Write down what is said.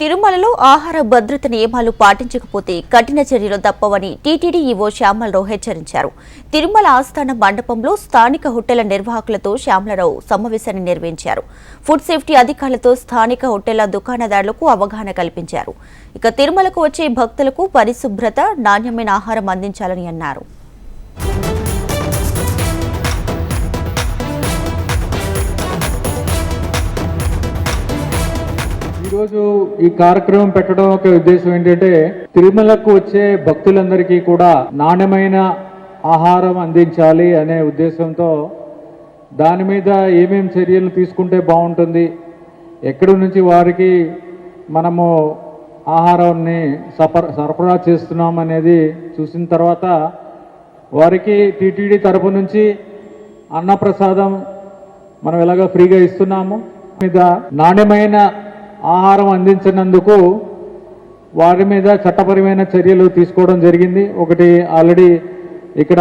తిరుమలలో ఆహార భద్రత నియమాలు పాటించకపోతే కఠిన చర్యలు తప్పవని టీటీడీ ఈవో శ్యామలరావు హెచ్చరించారు. తిరుమల ఆస్థాన మండపంలో స్థానిక హోటళ్ళ నిర్వాహకులతో శ్యామలరావు సమావేశాన్ని నిర్వహించారు. ఫుడ్ సేఫ్టీ అధికారులతో స్థానిక హోటళ్ళ దుకాణదారులకు అవగాహన కల్పించారు. ఇక తిరుమలకు వచ్చే భక్తులకు పరిశుభ్రత నాణ్యమైన ఆహారం అందించాలని అన్నారు. ఈరోజు ఈ కార్యక్రమం పెట్టడం ఒక ఉద్దేశం ఏంటంటే తిరుమలకు వచ్చే భక్తులందరికీ కూడా నాణ్యమైన ఆహారం అందించాలి అనే ఉద్దేశంతో దాని మీద ఏమేం చర్యలు తీసుకుంటే బాగుంటుంది ఎక్కడి నుంచి వారికి మనము ఆహారాన్ని సపర సరఫరా చేస్తున్నాం అనేది చూసిన తర్వాత వారికి టీటీడీ తరపు నుంచి అన్నప్రసాదం మనం ఎలాగో ఫ్రీగా ఇస్తున్నాము మీద నాణ్యమైన ఆహారం అందించినందుకు వారి మీద చట్టపరమైన చర్యలు తీసుకోవడం జరిగింది. ఒకటి ఆల్రెడీ ఇక్కడ